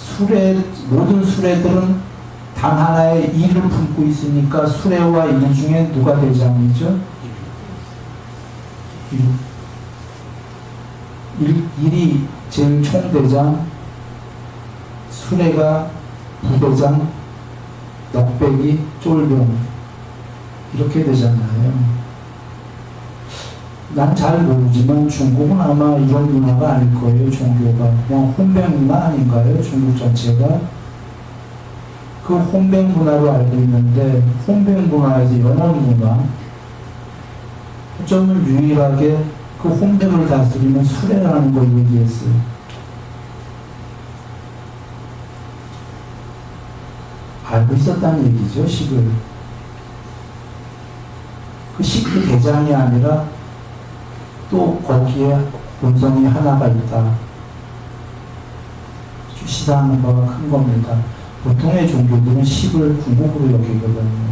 수레 모든 수레들은 단 하나의 일을 품고 있으니까 수레와 일 중에 누가 대장이죠? 일. 일, 일이 제일 총대장, 수레가 부대장, 넉백이 쫄병 이렇게 되잖아요. 난 잘 모르지만 중국은 아마 이런 문화가 아닐 거예요. 종교가 그냥 혼백 문화 아닌가요? 중국 전체가 그 혼백 문화로 알고 있는데 혼백 문화에서 영원 문화 어쩌면 유일하게 그 혼백을 다스리는 수레라는 걸 얘기했어요. 알고 있었다는 얘기죠, 식을. 그 식이 대장이 아니라 또 거기에 본성이 하나가 있다. 시사하는 바가 큰 겁니다. 보통의 종교들은 식을 궁극으로 여기거든요.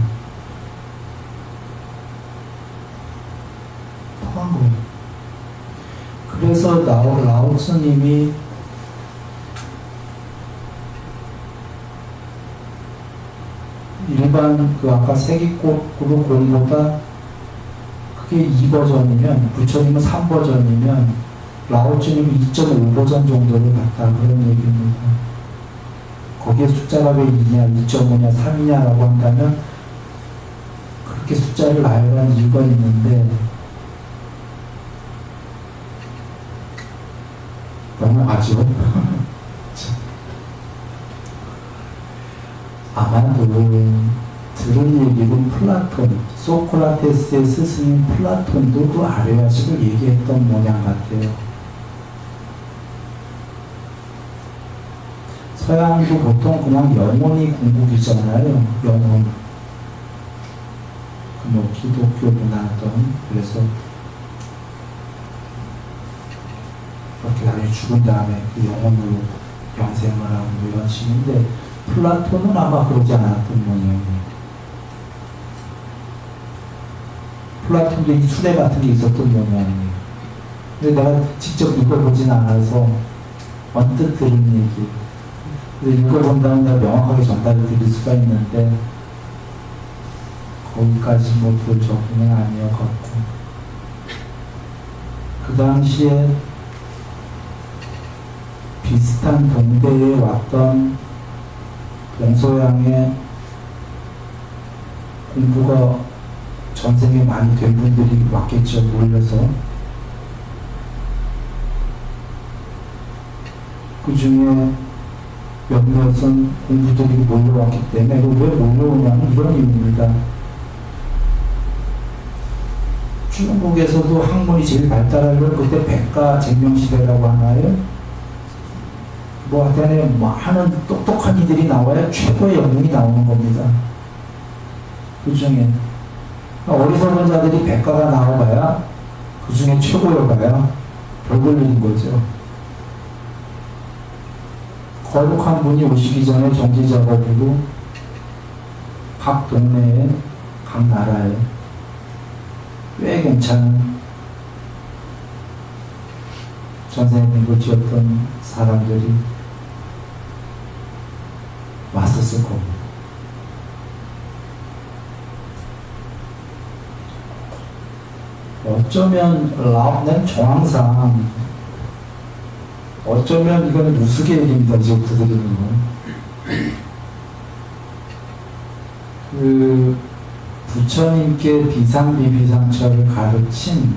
통한 거예요. 그래서 라오, 라오스님이 일반 그 아까 세기꽃으로 공보다 그게 2버전이면 부처님은 3버전이면 라오츠님은 2.5버전 정도를 갖다 그런 얘기입니다. 거기에 숫자가 왜 2냐, 2.5냐, 3이냐라고 한다면 그렇게 숫자를 나열한 이유가 있는데 넘어가죠. 아마도 들은 얘기는 플라톤, 소크라테스의 스승인 플라톤도 그 아래아식을 얘기했던 모양 같아요. 서양도 보통 그냥 영혼이 궁극이잖아요. 영혼. 그뭐 기독교 문화든 그래서 그렇게 나중에 죽은 다음에 그 영혼으로 영생을 하고 뭐 이런 식인데 플라톤은 아마 그러지 않았던 모양이에요. 플라톤도 이 수레 같은 게 있었던 모양이에요. 근데 내가 직접 읽어보진 않아서 언뜻 들은 얘기. 근데 읽어본다면 내가 명확하게 전달을 드릴 수가 있는데 거기까지 뭐볼 적응은 아니었고 그 당시에 비슷한 동대에 왔던 동서양의 공부가 전생에 많이 된 분들이 왔겠죠, 몰려서. 그 중에 몇몇은 공부들이 몰려왔기 때문에 왜 몰려오냐면 이런 이유입니다. 중국에서도 학문이 제일 발달한 건 그때 백가 쟁명 시대라고 하나요? 뭐 하여튼 뭐 똑똑한 이들이 나와야 최고의 영웅이 나오는 겁니다. 그 중에 어리석은 자들이 백가가 나와봐야 그 중에 최고여봐야 별 걸리는 거죠. 거룩한 분이 오시기 전에 정지 작업으로 각 동네에 각 나라에 꽤 괜찮은 전생님을 지었던 사람들이 왔었을 겁니다. 어쩌면 라난 정황상 어쩌면 이거는 우스갯얘기입니다. 이제부터 드리는 건. 그 부처님께 비상비비상처를 가르친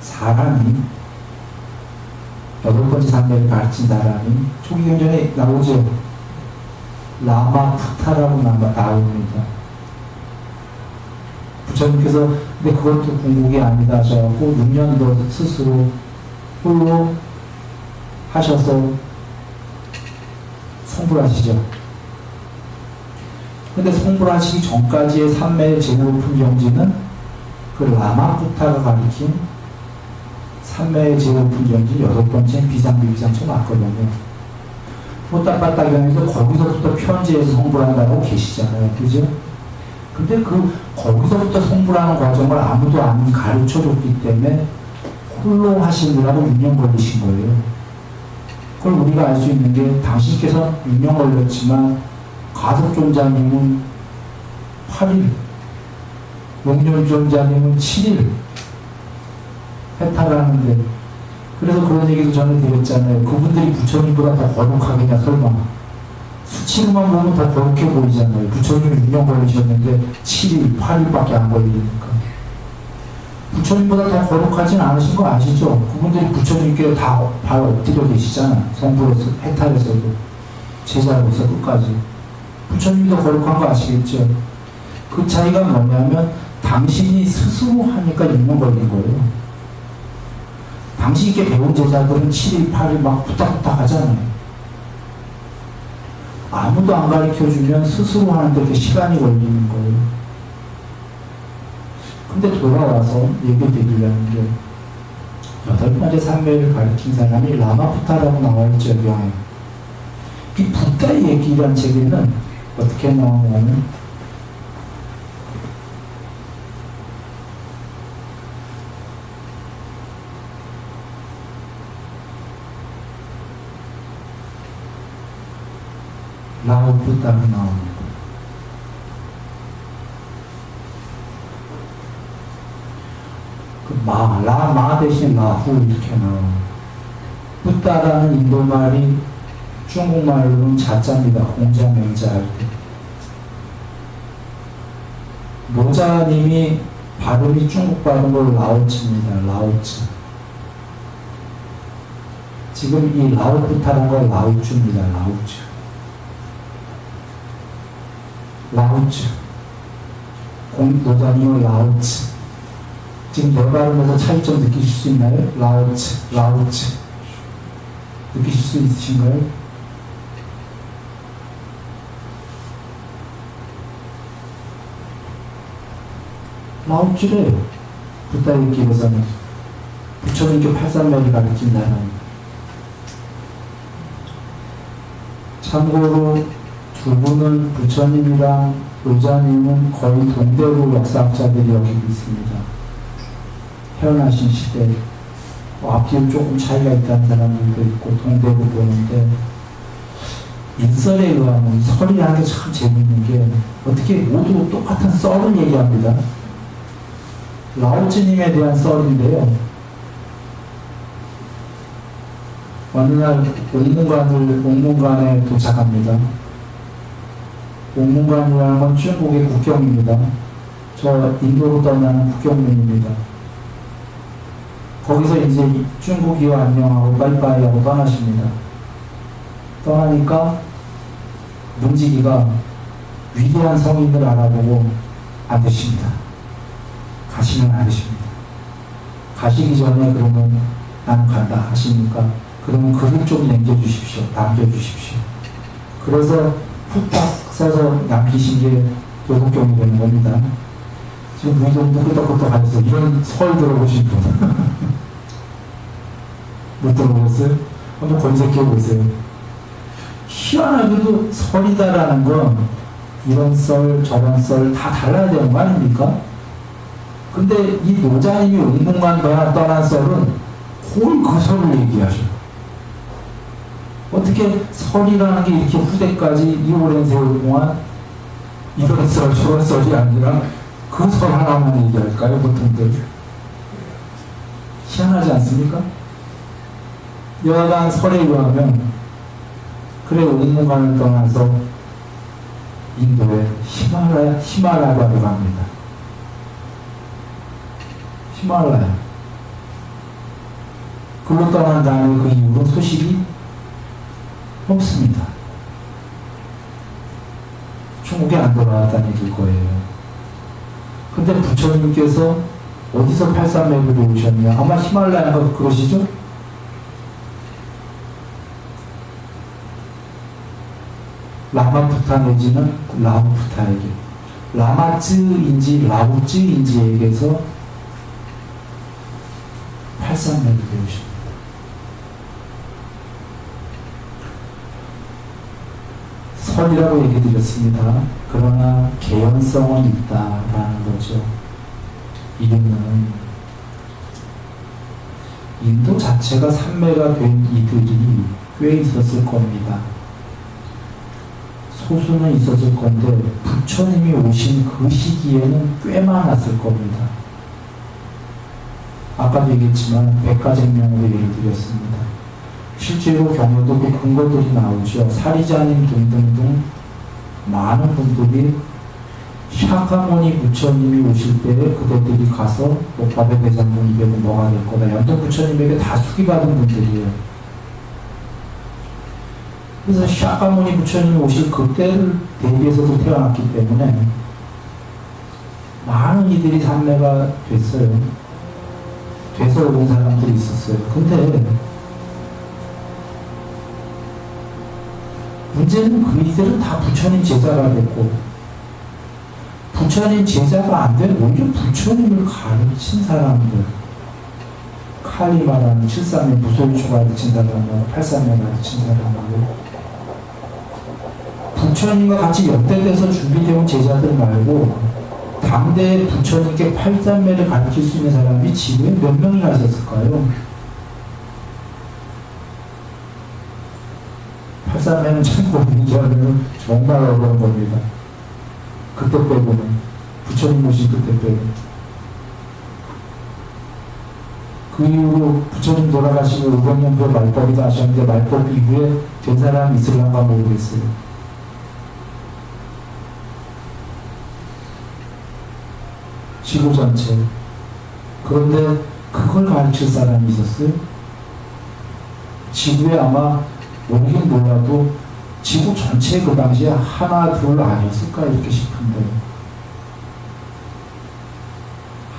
사람이 여덟 번째 산매를 가르친 사람이 초기 경전에 나오죠. 라마푸타라고 나옵니다. 부처님께서 근데 그것도 궁극이 아니다 하셔갖고 6년 더 스스로 홀로 하셔서 성불하시죠. 근데 성불하시기 전까지의 삼매의 제일 높은 경지는 그 라마푸타가 가르친 삼매의 제일 높은 경지 여섯 번째 비상비비상처 맞거든요. 포따빠따경에서 거기서부터 편지에서 성불한다고 계시잖아요. 그죠? 근데 그 거기서부터 성불하는 과정을 아무도 안 가르쳐 줬기 때문에 홀로 하시느라고 6년 걸리신 거예요. 그걸 우리가 알 수 있는 게 당신께서 6년 걸렸지만 가속존자님은 8일, 용렬존자님은 7일 해탈하는데 그래서 그런 얘기도 전에 드렸잖아요. 그분들이 부처님보다 더 거룩하겠냐 설마. 수치로만 보면 더 거룩해 보이잖아요. 부처님이 6년 걸리셨는데 7일, 8일밖에 안 걸리니까. 부처님보다 더 거룩하진 않으신 거 아시죠? 그분들이 부처님께 다발 엎드려 계시잖아. 성부로서, 해탈에서도. 제자로서 끝까지. 부처님이 더 거룩한 거 아시겠죠? 그 차이가 뭐냐면 당신이 스스로 하니까 6년 걸린 거예요. 당신께 배운 제자들은 7일, 8일 막 부탁부탁 하잖아요. 아무도 안 가르쳐 주면 스스로 하는데 그 시간이 걸리는 거예요. 근데 돌아와서 얘기 드리려는 게 여덟 번째 산매를 가르친 사람이 라마푸타라고 나와 있죠, 여기에. 이 부다의 얘기란 책에는 어떻게 나오냐면 라오부다가 나옵니다. 그 마, 라, 마 대신 라후 이렇게 나와요. 부다라는 인도말이 중국말로는 자자입니다. 공자, 명자 할 때. 노자님이 발음이 중국 발음으로 라오츠입니다. 라오츠. 지금 이 라오부타라는 건 라오츠입니다. 라오츠. 라오츠. 공노자님은 라오츠. 지금 내 발음에서 차이점 느끼실 수 있나요? 라오츠, 라오츠. 느끼실 수 있으신가요? 라오츠래요. 부다의 길에서는. 부처님께 팔산매를 가르친다는. 참고로 두 분은 부처님이랑 의자님은 거의 동대로 역사학자들이 여기고 있습니다. 태어나신 시대. 뭐 앞뒤로 조금 차이가 있다는 사람들도 있고 동대로 보는데 인설에 의하면 설이라는 게 참 재밌는 게 어떻게 모두 똑같은 썰을 얘기합니다. 라오츠님에 대한 썰인데요. 어느 날 옥문관을 옥문관에 도착합니다. 옥문관이라는 건 중국의 국경입니다. 저 인도로 떠나는 국경문입니다. 거기서 이제 중국이와 안녕하고 빠이빠이 하고 떠나십니다. 떠나니까 문지기가 위대한 성인을 알아보고 안 되십니다. 가시면 안 되십니다. 가시기 전에 그러면 나는 간다 하시니까 그러면 글을 좀 남겨주십시오. 남겨주십시오. 그래서 푹딱 써서 남기신 게 요국경이 되는 겁니다. 지금 우리도 끄덕끄덕 하면서 이런 설 들어보신 분. 못 들어보셨어요? 한번 검색해 보세요. 희한하게도 설이다라는 건 이런 썰, 저런 썰 다 달라야 되는 거 아닙니까? 근데 이 노자님이 운동만 떠난 썰은 거의 그 설을 얘기하셔요. 어떻게 설이라는 게 이렇게 후대까지 이 오랜 세월 동안 이런 썰, 저런 썰이 아니라 그 설 하나만 얘기할까요, 보통들? 희한하지 않습니까? 여하간 설에 의하면 그래 옥문관을 떠나서 인도의 히말라야, 히말라야로 갑니다. 히말라야. 그로 떠난 다음에 그 이후로 소식이 없습니다. 중국에 안 돌아왔다는 얘기일 거예요. 근데 부처님께서 어디서 팔삼매를 오셨냐? 아마 히말라야가 그러시죠? 라마푸타 내지는 라우푸타에게 라마쯔인지 라우쯔인지에게서 팔삼매를 배우십니다. 설이라고 얘기 드렸습니다. 그러나 개연성은 있다라는 거죠. 이름은 인도 자체가 산매가 된 이들이 꽤 있었을 겁니다. 소수는 있었을 건데 부처님이 오신 그 시기에는 꽤 많았을 겁니다. 아까도 얘기했지만 백가쟁명으로 예를 들었습니다. 실제로 경우도 그 근거들이 나오죠. 사리자님 등등등 많은 분들이 샤카모니 부처님이 오실 때 그들이 가서 목밥의 대장군 200은 뭐가 될 거다. 연동 부처님에게 다 수기받은 분들이에요. 그래서 샤카모니 부처님이 오실 그때를 대비해서도 태어났기 때문에 많은 이들이 산매가 됐어요. 돼서 온 사람들이 있었어요. 근데 문제는 그 이들은 다 부처님 제자가 됐고 부처님 제자가 안된 오히려 부처님을 가르친 사람들 칼리마라는 7삼의 무소유초 가르친 사람하고 8삼에 가르친 사람하고 부처님과 같이 역대돼서 준비되어 온 제자들 말고 당대 부처님께 팔삼매를 가르칠 수 있는 사람이 지구에 몇 명이나 있었을까요? 팔삼매는 참고 얘기하면 정말 어려운 겁니다. 그때 빼고는 부처님 모신 그때 빼고 그 이후로 부처님 돌아가시고 500년도 말법이다 하셨는데 말법 이후에 된 사람이 있을란가 모르겠어요. 지구 전체. 그런데 그걸 가르칠 사람이 있었어요. 지구에 아마 모르긴 몰라도 지구 전체 그 당시에 하나, 둘 아니었을까 이렇게 싶은데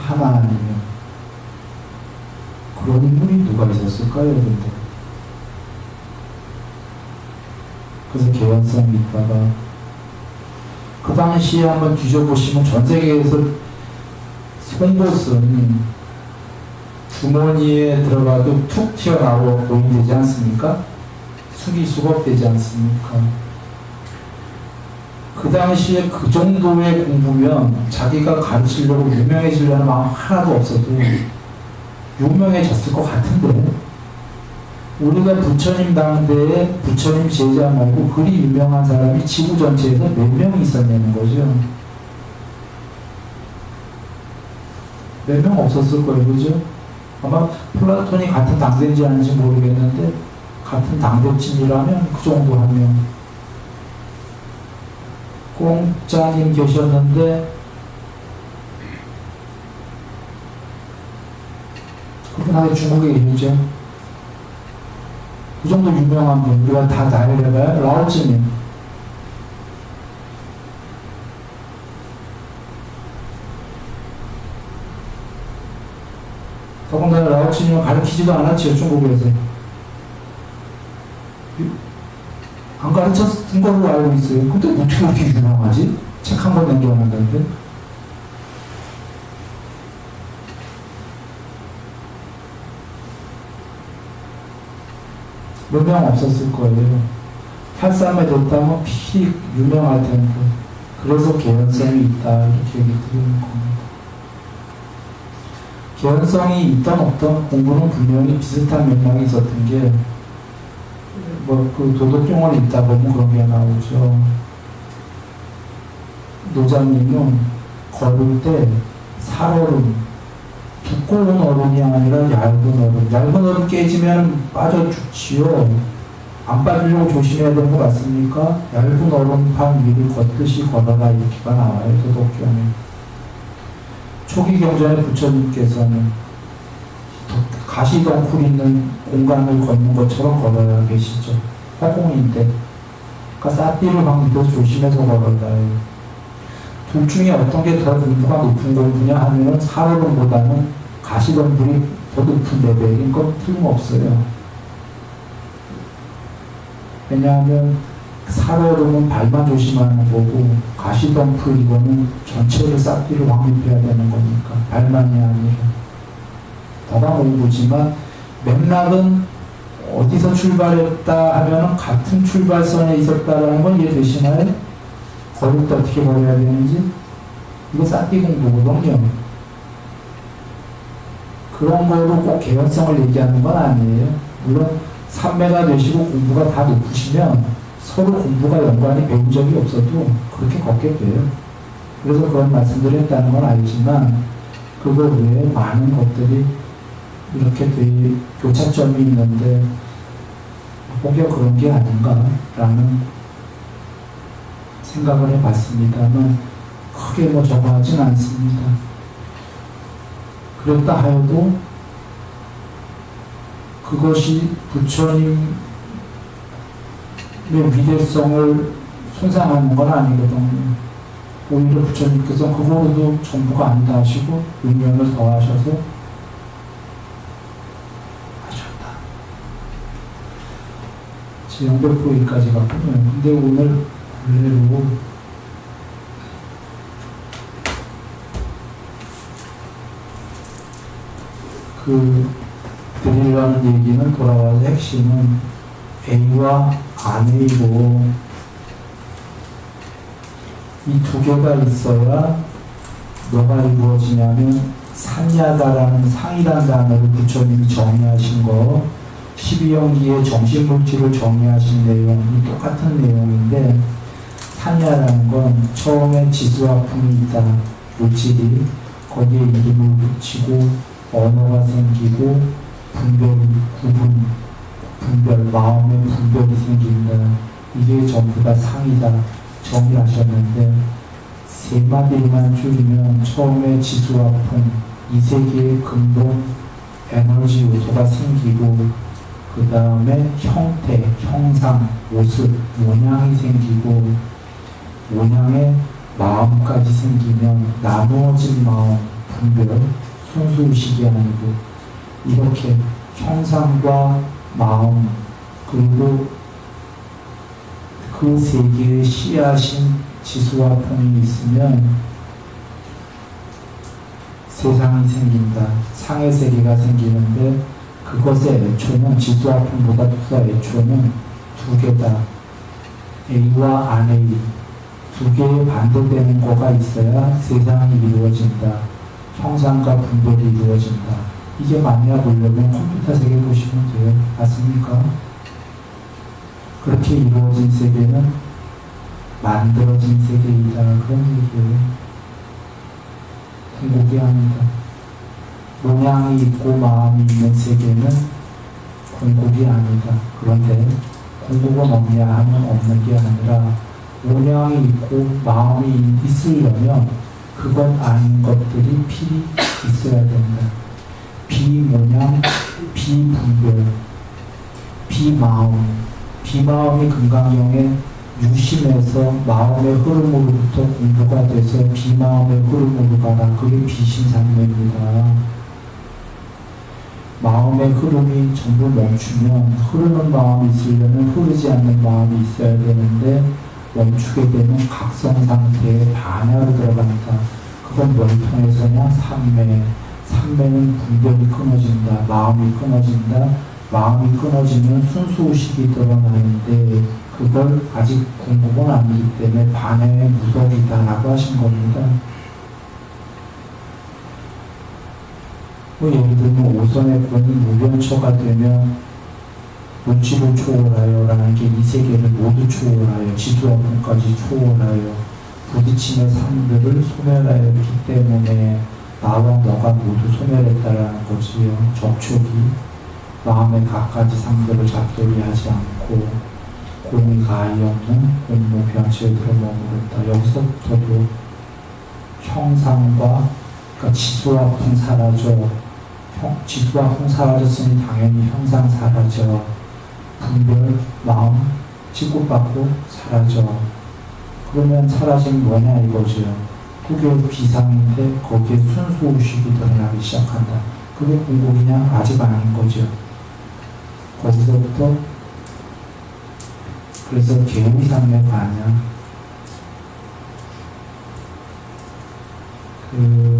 하나 아니면 그런 인물이 누가 있었을까요, 여러분들? 그래서 개연성이 있다가 그 당시에 한번 뒤져보시면 전 세계에서 송곳은 주머니에 들어가도 툭 튀어나오고 보이되지 않습니까? 숙이 수겁되지 않습니까? 그 당시에 그 정도의 공부면 자기가 가르치려고 유명해지려는 마음 하나도 없어도 유명해졌을 것 같은데 우리가 부처님 당대에 부처님 제자 말고 그리 유명한 사람이 지구 전체에서 몇 명이 있었냐는 거죠. 몇 명 없었을 거예요. 그죠? 아마 플라톤이 같은 당대인지 아닌지 모르겠는데 같은 당대쯤이라면 그 정도 한 명. 공짜님 계셨는데 그분 아직 중국에 계시죠? 그 정도 유명한 분 우리가 다 나이를 해봐요. 라오츠님 더군다나 라오치님은 가르치지도 않았지요, 중국에서. 안 가르쳤던 걸로 알고 있어요. 근데 어떻게 그렇게 유명하지? 책한번 남겨놨는데. 몇 명 없었을 거예요. 팔삼에 됐다면 피 유명할 텐데. 그래서 개연성이 있다. 이렇게 얘기 드리는 겁니다. 개연성이 있던 없던 공부는 분명히 비슷한 맥락이 있었던 게, 뭐, 그 도덕경을 읽다 보면 그런 게 나오죠. 노장님은 걸을 때 살얼음, 두꺼운 얼음이 아니라 얇은 얼음. 얇은 얼음 깨지면 빠져 죽지요. 안 빠지려고 조심해야 되는 거 맞습니까? 얇은 얼음판 위를 걷듯이 걸어라 이렇게가 나와요, 도덕경에. 초기 경전의 부처님께서는 가시덩굴 있는 공간을 걷는 것처럼 걸어야 계시죠. 허공인데. 그러니까 쌀띠를 막 믿어서 조심해서 걸어다요. 둘 중에 어떤 게더 공부가 높은 공부냐 하면은 살얼음보다는 가시덩굴이 더 높은 레벨인 건 틀림없어요. 왜냐하면 살얼음은 발만 조심하는 거고 가시덤프 이거는 전체를 싹비로 확립해야 되는 거니까 발만이 아니라 공부지만 맥락은 어디서 출발했다 하면 같은 출발선에 있었다라는 건 이해되시나요? 때 어떻게 걸어야 되는지 이거 싹비 공부거든요. 그런 거로 꼭 개연성을 얘기하는 건 아니에요. 물론 삼매가 되시고 공부가 다 높으시면 서로 공부가 연관이 배운 적이 없어도 그렇게 걷게 돼요. 그래서 그런 말씀드렸 다는 건 알지만 그거 외에 많은 것들이 이렇게 되 교차점이 있는데 혹여 그런 게 아닌가라는 생각을 해봤습니다만 크게 뭐 저거 하진 않습니다. 그렇다 하여도 그것이 부처님의 위대성을 손상하는 건 아니거든요. 오히려 부처님께서 그거로도 전부가 아니다 하시고 의명을 더하셔서 하셨다. 지 영백포기까지 갔군요. 근데 오늘 본래로 그 드리려는 얘기는 돌아와서 핵심은 A와 아내이고 이 두 개가 있어야 뭐가 이루어지냐면 산야다라는 상이라는 단어를 부처님이 정의하신 거 12연기의 정신물질을 정의하신 내용이 똑같은 내용인데 산야라는 건 처음에 지수화품이 있다. 물질이 거기에 이름을 붙이고 언어가 생기고 분별이 구분 분별 마음의 분별이 생긴다. 이게 전부 다 상이다. 정의하셨는데 세 마디만 줄이면 처음에 지수화품 이 세계의 근본 에너지 요소가 생기고 그 다음에 형태, 형상, 모습, 모양이 생기고 모양의 마음까지 생기면 나누어진 마음, 분별, 순수의식이 아니고 이렇게 형상과 마음 그리고 그 세계의 씨앗인 지수와 품이 있으면 세상이 생긴다. 상의 세계가 생기는데 그것의 애초는 지수와 품보다 더 애초는 두 개다. A와 안A 두 개의 반대되는 거가 있어야 세상이 이루어진다. 형상과 분별이 이루어진다. 이게 맞냐 보려면 컴퓨터 세계 보시면 돼요. 맞습니까? 그렇게 이루어진 세계는 만들어진 세계이다. 그런 얘기예요. 공복이 아니다. 모양이 있고 마음이 있는 세계는 공복이 아니다. 그런데 공복은 없냐 하면 없는 게 아니라 모양이 있고 마음이 있으려면 그것 아닌 것들이 필히 있어야 된다. 비모양, 비분별, 비마음, 비마음이 금강경에 유심해서 마음의 흐름으로부터 공부가 돼서 비마음의 흐름으로 가라. 그게 비신상매입니다. 마음의 흐름이 전부 멈추면 흐르는 마음이 있으려면 흐르지 않는 마음이 있어야 되는데 멈추게 되면 각성 상태에 반야로 들어간다. 그건 뭘 통해서냐? 삼매. 삼매는 분별이 끊어진다. 마음이 끊어진다. 마음이 끊어지면 순수의식이 드러나는데 그걸 아직 공부가 아니기 때문에 반야의 무덕이다라고 하신 겁니다. 뭐 예를 들면 오선의 권이 무변처가 되면 물질을 초월하여 라는 게 이 세계를 모두 초월하여 지수업까지 초월하여 부딪힘의 삶들을 소멸하였기 때문에 나와 너가 모두 소멸했다라는 것이요 접촉이 마음의 각가지 상들을 잡돌이 하지 않고 공이 가히 없는 공무 변치에 들어 머무른다. 여기서부터도 형상과 그러니까 지수와 풍 사라져 지수와 풍 사라졌으니 당연히 형상 사라져. 분별 마음 치고받고 사라져. 그러면 사라진 뭐냐 이거죠. 그게 비상인데 거기에 순수 의식이 드러나기 시작한다. 그게 공복이냐? 아직 아닌 거죠. 거기서부터 그래서 개우상매가 아니야 그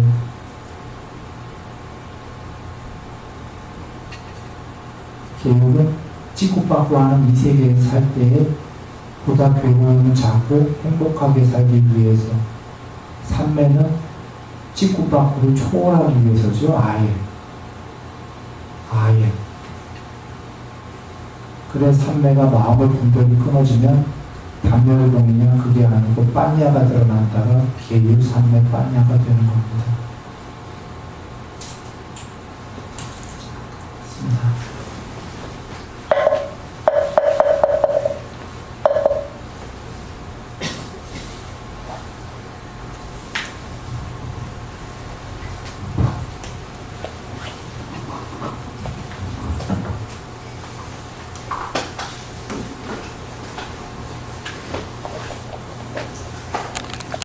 개우는 찌고빠고 하는 이 세계에 살 때에 보다 괴로움을 잡고 행복하게 살기 위해서 삼매는 찌고빠고를 초월하기 위해서죠. 아예. 아예. 그래 삼매가 마음의 분별이 끊어지면 단멸동이냐 그게 아니고 빤야가 드러난다가 계유 삼매 빤야가 되는 겁니다.